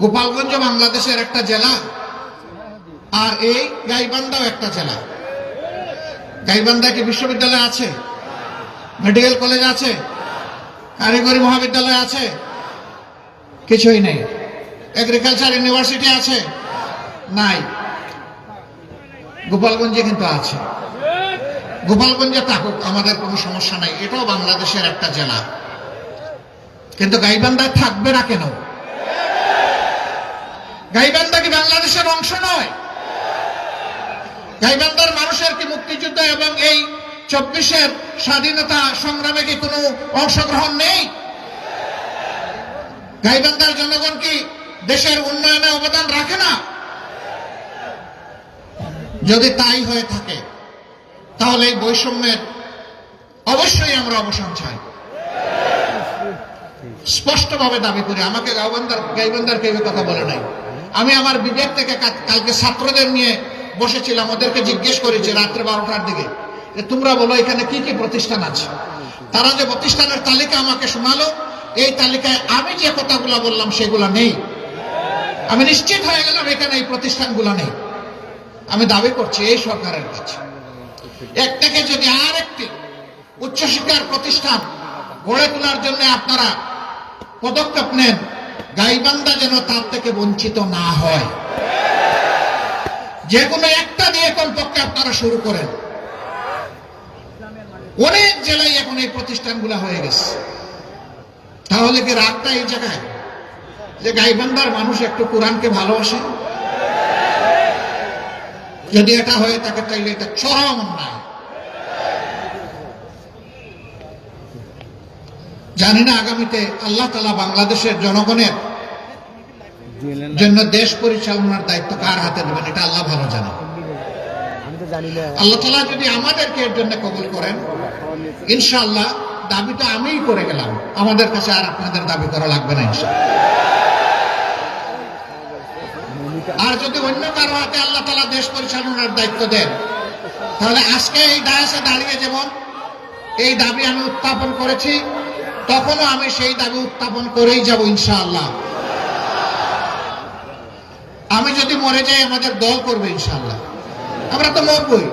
গোপালগঞ্জ বাংলাদেশের একটা জেলা, আর এই গাইবান্ধাও একটা জেলা। গাইবান্ধা কি বিশ্ববিদ্যালয় আছে? মেডিকেল কলেজ আছে? কারিগরি মহাবিদ্যালয় আছে? কিছুই নেই। এগ্রিকালচার ইউনিভার্সিটি আছে? নাই। গোপালগঞ্জে কিন্তু আছে। গোপালগঞ্জে থাকুক, আমাদের কোনো সমস্যা নাই। এটাও বাংলাদেশের একটা জেলা। কিন্তু গাইবান্ধায় থাকবে না কেন? গাইবান্ধা কি বাংলাদেশের অংশ নয়। গাইবান্ধার মানুষের কি মুক্তিযুদ্ধ এবং এই চব্বিশের স্বাধীনতা সংগ্রামে কি কোনো অংশগ্রহণ নেই? গাইবান্ধার জনগণ কি দেশের উন্নয়নে অবদান রাখে না? যদি তাই হয়ে থাকে, তাহলে এই বৈষম্যের অবশ্যই আমরা অবসান চাই। স্পষ্টভাবে দাবি করি, আমাকে গাইবান্ধার গাইবান্ধার কেউ কথা বলে নাই। আমি আমার বিবেক থেকে কালকে ছাত্রদের নিয়ে বসেছিলাম, ওদেরকে জিজ্ঞেস করেছি রাত্রে বারোটার দিকে যে তোমরা বলো এখানে কি কি প্রতিষ্ঠান আছে? তারা যে প্রতিষ্ঠানের তালিকা আমাকে শোনালো, এই তালিকায় আমি যে কথাগুলো বললাম সেগুলো নেই। আমি নিশ্চিত হয়ে গেলাম এখানে এই প্রতিষ্ঠানগুলো নেই। আমি দাবি করছি এই সরকারের কাছে। এক থেকে যদি আর একটি উচ্চশিক্ষার প্রতিষ্ঠান গড়ে তোলার জন্য আপনারা পদক্ষেপ নেন গাইবান্ধা যেন তার থেকে বঞ্চিত না হয়। যে কোনো একটা দিয়ে কমপক্ষে আপনারা শুরু করেন। অনেক জেলায় এখন এই প্রতিষ্ঠানগুলো হয়ে গেছে। তাহলে কি রাগটা এই জায়গায়? যে গাইবান্ধার মানুষ একটু কোরআনকে ভালোবাসে? যদি এটা হয়ে থাকে তাইলে এটা চরম অন্যায়। জানি না আগামীতে আল্লাহ তালা বাংলাদেশের জনগণের জন্য দেশ পরিচালনার দায়িত্ব কার হাতে দেবেন এটা আল্লাহ ভালো জানে। আল্লাহ তালা যদি আমাদেরকে এর জন্য কবুল করেন, ইনশাআল্লাহ দাবিটা আমিই করে গেলাম। আমাদের কাছে আর আপনাদের দাবি করা লাগবে না আর যদি অন্য কারও হাতে আল্লাহ তালা দেশ পরিচালনার দায়িত্ব দেন, তাহলে আজকে এই ডায়াসে দাঁড়িয়ে যেমন এই দাবি আমি উত্থাপন করেছি তখনও আমি সেই দাবি উত্থাপন করেই যাব ইনশাআল্লাহ। আমি যদি মরে যাই, আমাদের দল করবে ইনশাআল্লাহ। আমরা তো মরবই।